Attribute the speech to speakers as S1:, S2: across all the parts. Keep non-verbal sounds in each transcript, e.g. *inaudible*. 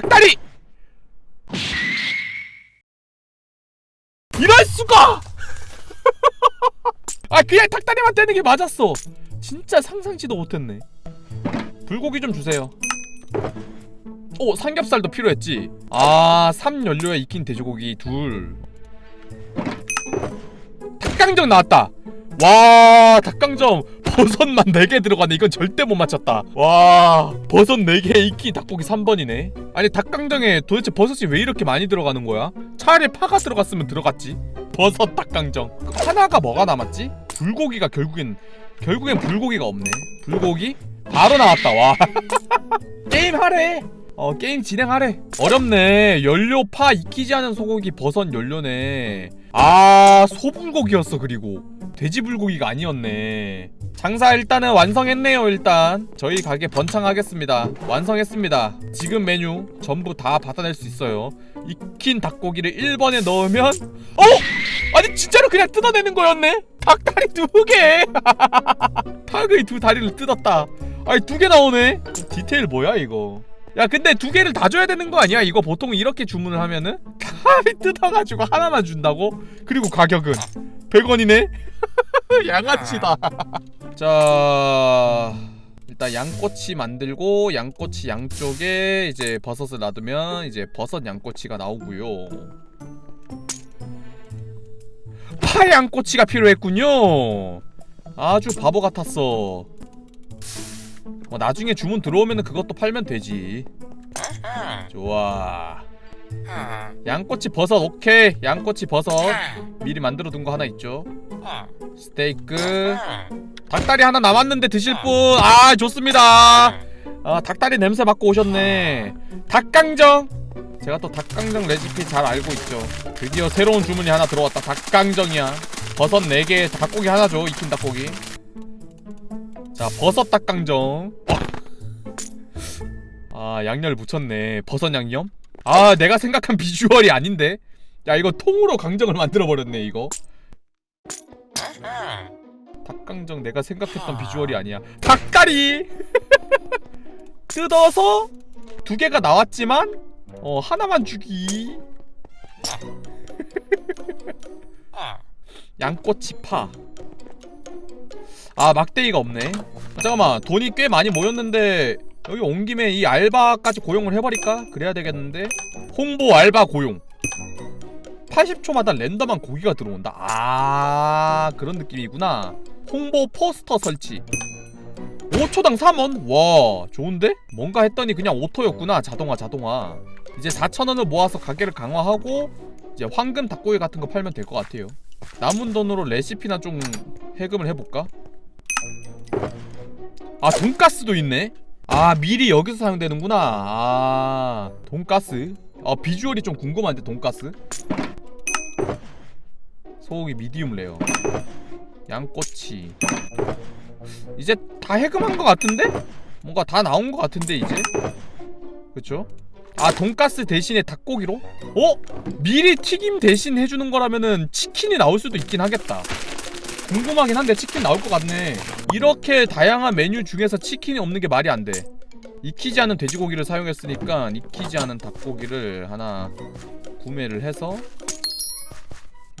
S1: 닭다리! 이럴 수가! *laughs* 아 그냥 닭다리만 떼는 게 맞았어. 진짜 상상치도 못했네. 불고기 좀 주세요. 오 삼겹살도 필요했지. 아 삼연료에 익힌 돼지고기 둘. 닭강정 나왔다. 와 닭강정 버섯만 4개 들어가네. 이건 절대 못 맞췄다. 와 버섯 4개 익힌 닭고기 3번이네. 아니 닭강정에 도대체 버섯이 왜 이렇게 많이 들어가는 거야? 차라리 파가 들어갔으면 들어갔지. 버섯 닭강정. 하나가 뭐가 남았지? 불고기가 결국엔 결국엔 불고기가 없네. 불고기? 바로 나왔다. 와. *laughs* 게임 하래. 어 게임 진행하래. 어렵네. 연료 파 익히지 않은 소고기 버섯 연료네 아 소불고기였어 그리고. 돼지 불고기가 아니었네. 장사 일단은 완성했네요 일단. 저희 가게 번창하겠습니다. 완성했습니다. 지금 메뉴 전부 다 받아낼 수 있어요. 익힌 닭고기를 1번에 넣으면 어? 아니 진짜로 그냥 뜯어내는 거였네? 닭다리 두개! *laughs* 닭의 두 다리를 뜯었다. 아니 두 개 나오네? 디테일 뭐야 이거 야 근데 두 개를 다 줘야 되는 거 아니야? 이거 보통 이렇게 주문을 하면은? 다리 뜯어가지고 하나만 준다고? 그리고 가격은? 100원이네? *laughs* 양아치다. 자 일단 양꼬치 만들고 양꼬치 양쪽에 이제 버섯을 놔두면 이제 버섯 양꼬치가 나오고요. 파 양꼬치가 필요했군요. 아주 바보 같았어 뭐 나중에 주문 들어오면 그것도 팔면 되지. 좋아. 양꼬치 버섯 오케이. 양꼬치 버섯. 미리 만들어 둔 거 하나 있죠. 스테이크. 닭다리 하나 남았는데 드실 분 아 좋습니다. 아 닭다리 냄새 맡고 오셨네. 닭강정. 제가 또 닭강정 레시피 잘 알고 있죠. 드디어 새로운 주문이 하나 들어왔다. 닭강정이야. 버섯 4개 닭고기 하나 줘. 익힌 닭고기 자 버섯 닭강정. 아 양념을 묻혔네. 버섯 양념? 아 내가 생각한 비주얼이 아닌데? 야 이거 통으로 강정을 만들어 버렸네 이거. 닭강정 내가 생각했던 비주얼이 아니야. 닭다리! *laughs* 뜯어서 두 개가 나왔지만 어 하나만 주기. *laughs* 양꼬치 파 아 막대기가 없네. 아, 잠깐만 돈이 꽤 많이 모였는데 여기 온 김에 이 알바까지 고용을 해버릴까? 그래야 되겠는데? 홍보 알바 고용. 80초마다 랜덤한 고기가 들어온다. 아 그런 느낌이구나. 홍보 포스터 설치. 5초당 3원? 와 좋은데? 뭔가 했더니 그냥 오토였구나. 자동화 자동화. 이제 4천원을 모아서 가게를 강화하고 이제 황금 닭고기 같은 거 팔면 될 것 같아요. 남은 돈으로 레시피나 좀 해금을 해볼까? 아 돈가스도 있네? 아 미리 여기서 사용되는구나 아 돈가스 아 비주얼이 좀 궁금한데 돈가스 소고기 미디움 레어 양꼬치 이제 다 해금한 것 같은데? 뭔가 다 나온 것 같은데 이제 그쵸? 아 돈가스 대신에 닭고기로? 어? 미리 튀김 대신 해주는 거라면은 치킨이 나올 수도 있긴 하겠다 궁금하긴 한데 치킨 나올 것 같네. 이렇게 다양한 메뉴 중에서 치킨이 없는 게 말이 안돼. 익히지 않은 돼지고기를 사용했으니까 익히지 않은 닭고기를 하나 구매를 해서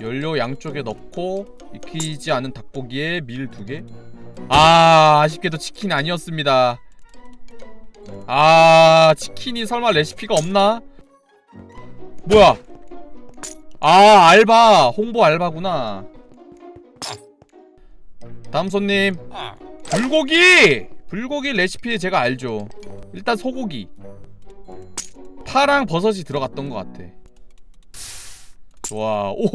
S1: 연료 양쪽에 넣고 익히지 않은 닭고기에 밀 두개? 아 아쉽게도 치킨이 아니었습니다. 아 치킨이 설마 레시피가 없나? 뭐야? 아 알바. 홍보 알바구나 다음 손님. 불고기! 불고기 레시피 제가 알죠. 일단 소고기. 파랑 버섯이 들어갔던 것 같아. 좋아. 오!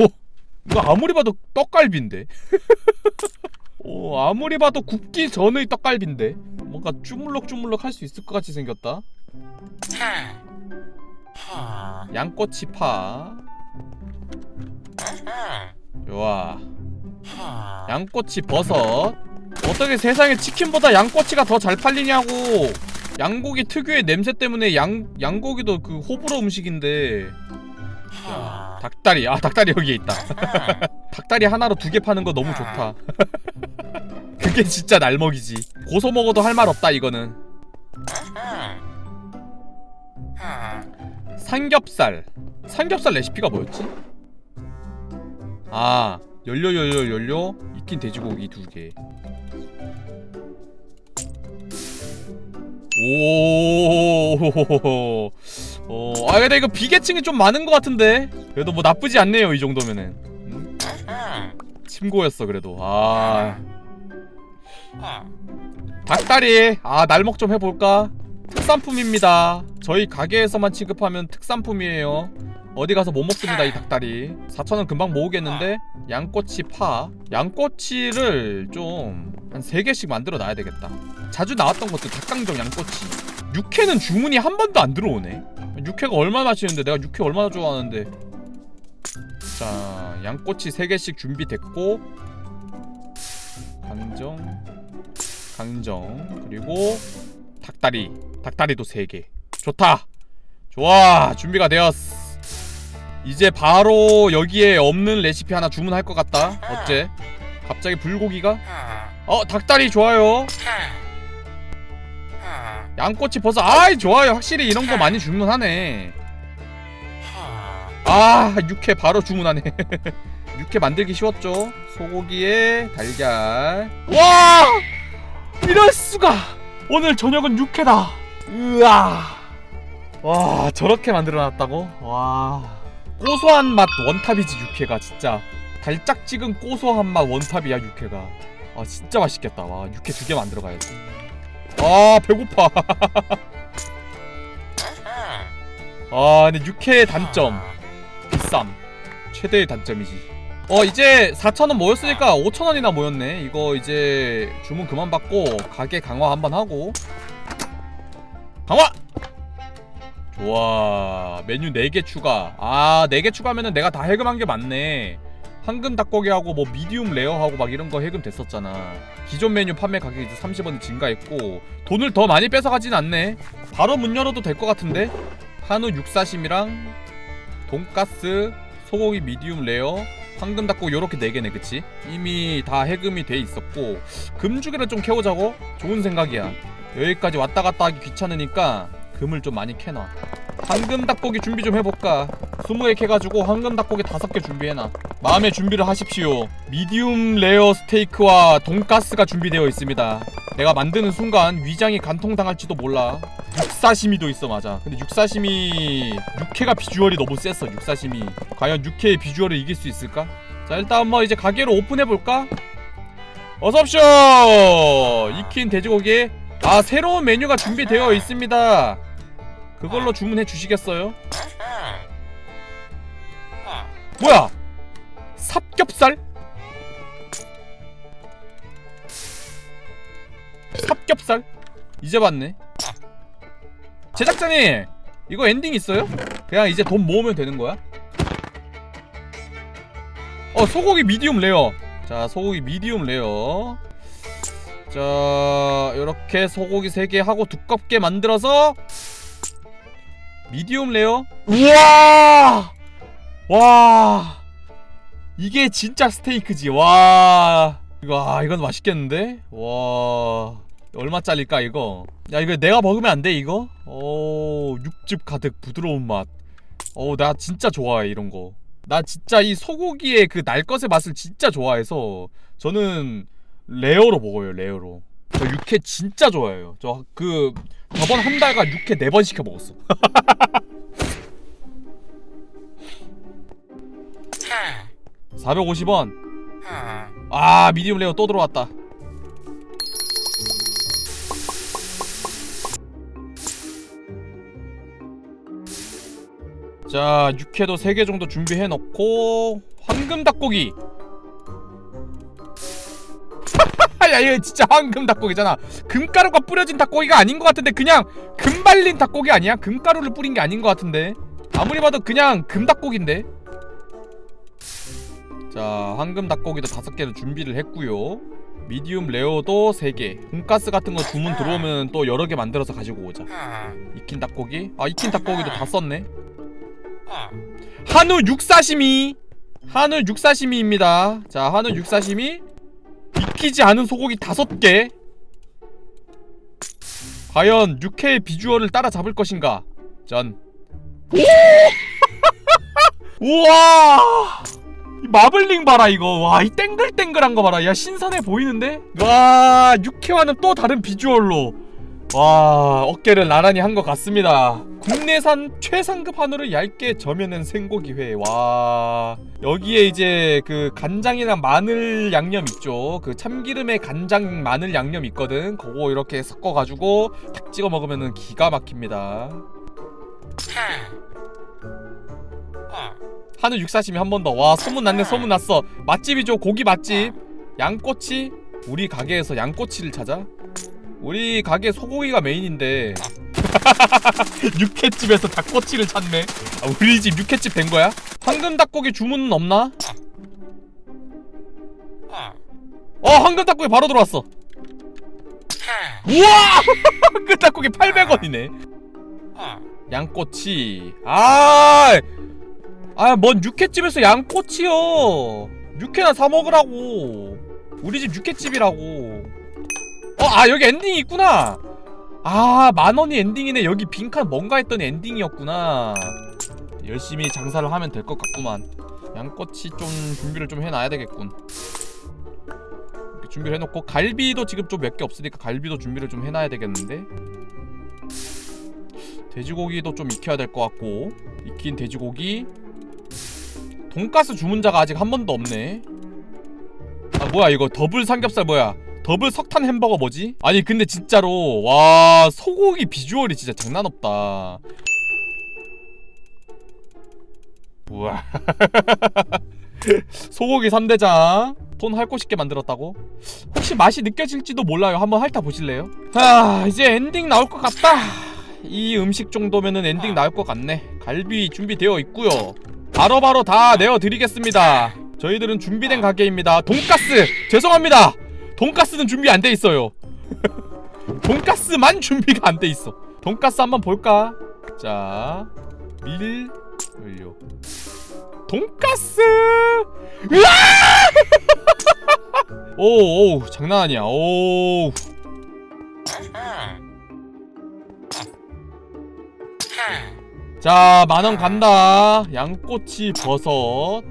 S1: 이거 아무리 봐도 떡갈비인데? *laughs* 오 아무리 봐도 굽기 전의 떡갈비인데? 뭔가 주물럭주물럭 할 수 있을 것 같이 생겼다. 양꼬치 파. 좋아 양꼬치 버섯. 어떻게 세상에 치킨보다 양꼬치가 더 잘 팔리냐고. 양고기 특유의 냄새 때문에 양 양고기도 그 호불호 음식인데. 야, 닭다리. 아 닭다리 여기에 있다. *laughs* 닭다리 하나로 두 개 파는 거 너무 좋다. *laughs* 그게 진짜 날먹이지. 고소 먹어도 할 말 없다 이거는. 삼겹살. 삼겹살 레시피가 뭐였지? 아 연료 연료 연료 익힌 돼지고기 두개. 오, 어, 아 근데 이거 비계층이 좀 많은 것 같은데? 그래도 뭐 나쁘지 않네요 이 정도면은. 음? 침고였어 그래도. 아. 닭다리. 아 날먹 좀 해볼까 특산품입니다. 저희 가게에서만 취급하면 특산품이에요. 어디 가서 못 먹습니다 이 닭다리. 4천원 금방 모으겠는데 양꼬치 파. 양꼬치를 좀 한 3개씩 만들어 놔야 되겠다. 자주 나왔던 것도 닭강정 양꼬치. 육회는 주문이 한 번도 안 들어오네. 육회가 얼마나 맛있는데 내가 육회 얼마나 좋아하는데. 자 양꼬치 3개씩 준비됐고 강정 강정 그리고 닭다리 닭다리도 3개. 좋다. 좋아. 준비가 되었어. 이제 바로 여기에 없는 레시피 하나 주문할 것 같다. 어째? 갑자기 불고기가? 어 닭다리 좋아요. 양꼬치 버섯. 아이 좋아요. 확실히 이런 거 많이 주문하네. 아 육회 바로 주문하네. *laughs* 육회 만들기 쉬웠죠? 소고기에 달걀. 와! 이럴 수가 오늘 저녁은 육회다. 으아. 와 저렇게 만들어놨다고? 와. 고소한 맛 원탑이지 육회가 진짜. 달짝지근 고소한 맛 원탑이야 육회가. 아 진짜 맛있겠다. 와 육회 두 개 만들어 가야지. 아 배고파. *laughs* 아 근데 육회의 단점. 비쌈 최대의 단점이지 어 이제 4천원 모였으니까 5천원이나 모였네. 이거 이제 주문 그만 받고 가게 강화 한번 하고. 강화! 좋아. 메뉴 4개 추가. 아 4개 추가하면은 내가 다 해금한 게 맞네. 황금 닭고기하고 뭐 미디움 레어하고 막 이런 거 해금 됐었잖아. 기존 메뉴 판매 가격이 이제 30원이 증가했고 돈을 더 많이 뺏어가진 않네. 바로 문 열어도 될 것 같은데? 한우 육사심이랑 돈가스 소고기 미디움 레어 황금 닭고기 요렇게 4개네 그치? 이미 다 해금이 돼 있었고 금주기를 좀 캐오자고? 좋은 생각이야. 여기까지 왔다 갔다 하기 귀찮으니까 금을 좀 많이 캐놔. 황금 닭고기 준비 좀 해볼까? 20개 캐가지고 황금 닭고기 5개 준비해놔. 마음의 준비를 하십시오. 미디움 레어 스테이크와 돈가스가 준비되어 있습니다. 내가 만드는 순간 위장이 간통당할지도 몰라 육사시미도 있어 맞아 근데 육사시미 육회가 비주얼이 너무 셌어 육사시미 과연 육회의 비주얼을 이길 수 있을까? 자 일단 뭐 이제 가게를 오픈해볼까? 어서옵쇼 익힌 돼지고기 아 새로운 메뉴가 준비되어 있습니다 그걸로 주문해 주시겠어요? 뭐야 삽겹살? 삽겹살? 이제 봤네 제작자님 이거 엔딩 있어요? 그냥 이제 돈 모으면 되는 거야? 어 소고기 미디움 레어. 자 소고기 미디움 레어. 자 요렇게 소고기 3개 하고 두껍게 만들어서 미디움 레어? 우와! 와! 이게 진짜 스테이크지. 와! 이거 아 이건 맛있겠는데? 와 얼마짜릴까 이거? 야 이거 내가 먹으면 안 돼 이거? 오 육즙 가득 부드러운 맛 어 나 진짜 좋아해 이런 거 나 진짜 이 소고기의 그 날 것의 맛을 진짜 좋아해서 저는 레어로 먹어요 레어로. 저 육회 진짜 좋아해요. 저 그 저번 한 달간 육회 네 번 시켜 먹었어. *laughs* (450원) 아 미디움 레어 또 들어왔다 자 육회도 3개 정도 준비해 놓고 황금 닭고기. *laughs* 야 이거 진짜 황금 닭고기잖아. 금가루가 뿌려진 닭고기가 아닌 것 같은데 그냥 금 발린 닭고기 아니야? 금가루를 뿌린 게 아닌 것 같은데. 아무리 봐도 그냥 금 닭고기인데. 자 황금 닭고기도 다섯 개를 준비를 했고요. 미디움 레어도 3개. 돈가스 같은 거 주문 들어오면 또 여러 개 만들어서 가지고 오자. 익힌 닭고기? 아 익힌 닭고기도 다 썼네 한우 육사시미. 한우 육사시미입니다. 자 한우 육사시미. 익히지 않은 소고기 다섯 개. 과연 육회의 비주얼을 따라잡을 것인가? 전. *laughs* 우와! 이 마블링 봐라 이거. 와 이 땡글땡글한 거 봐라. 야 신선해 보이는데? 와 육회와는 또 다른 비주얼로. 와 어깨를 나란히 한 것 같습니다 국내산 최상급 한우를 얇게 저며낸 생고기회 와 여기에 이제 그 간장이랑 마늘 양념 있죠 그 참기름에 간장 마늘 양념 있거든 그거 이렇게 섞어가지고 탁 찍어 먹으면은 기가 막힙니다 한우 육사심이 한 번 더. 와 소문 났네 소문 났어. 맛집이죠 고기 맛집. 양꼬치. 우리 가게에서 양꼬치를 찾아. 우리 가게 소고기가 메인인데. *laughs* 육회집에서 닭꼬치를 찾네. 아, 우리 집 육회집 된 거야? 황금 닭고기 주문은 없나? 어 황금 닭고기 바로 들어왔어. 우와 황금 *laughs* 닭고기 800원이네. 양꼬치. 아. 아, 뭔 육회집에서 양꼬치요. 육회나 사 먹으라고. 우리 집 육회집이라고. 어, 아 여기 엔딩이 있구나. 아, 만 원이 엔딩이네. 여기 빈칸 뭔가 했더니 엔딩이었구나. 열심히 장사를 하면 될 것 같구만. 양꼬치 좀 준비를 좀 해놔야 되겠군. 준비를 해놓고 갈비도 지금 좀 몇 개 없으니까 갈비도 준비를 좀 해놔야 되겠는데. 돼지고기도 좀 익혀야 될 것 같고 익힌 돼지고기 돈가스 주문자가 아직 한 번도 없네 아 뭐야 이거 더블 삼겹살 뭐야 더블 석탄 햄버거 뭐지? 아니 근데 진짜로 와 소고기 비주얼이 진짜 장난 없다. 우와. *laughs* 소고기 3대장 돈 핥고 싶게 만들었다고? 혹시 맛이 느껴질지도 몰라요. 한번 핥아 보실래요? 아 이제 엔딩 나올 것 같다. 이 음식 정도면은 엔딩 나올 것 같네. 갈비 준비되어 있고요. 바로바로 다 내어드리겠습니다. 저희들은 준비된 가게입니다. 돈가스! 죄송합니다 돈가스는 준비 안 돼 있어요. 돈가스만 준비가 안 돼 있어. 돈가스 한번 볼까? 자밀 연료 돈가스! 으아! *laughs* 오오 장난 아니야. 오. 자, 만원 간다. 양꼬치 버섯.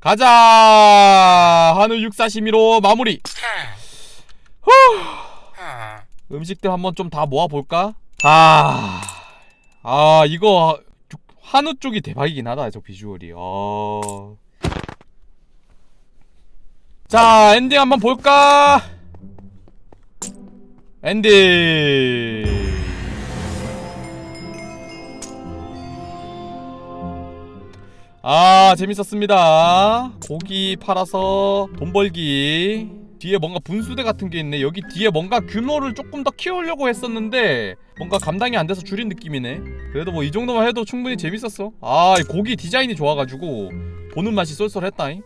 S1: 가자. 한우 육사시미로 마무리. 후. 음식들 한번 좀 다 모아 볼까? 아. 아, 이거 육- 한우 쪽이 대박이긴 하다. 저 비주얼이. 어. 자, 엔딩 한번 볼까? 엔딩 아 재밌었습니다. 고기 팔아서 돈 벌기. 뒤에 뭔가 분수대 같은 게 있네. 여기 뒤에 뭔가 규모를 조금 더 키우려고 했었는데 뭔가 감당이 안 돼서 줄인 느낌이네. 그래도 뭐 이 정도만 해도 충분히 재밌었어. 아이 고기 디자인이 좋아가지고 보는 맛이 쏠쏠했다잉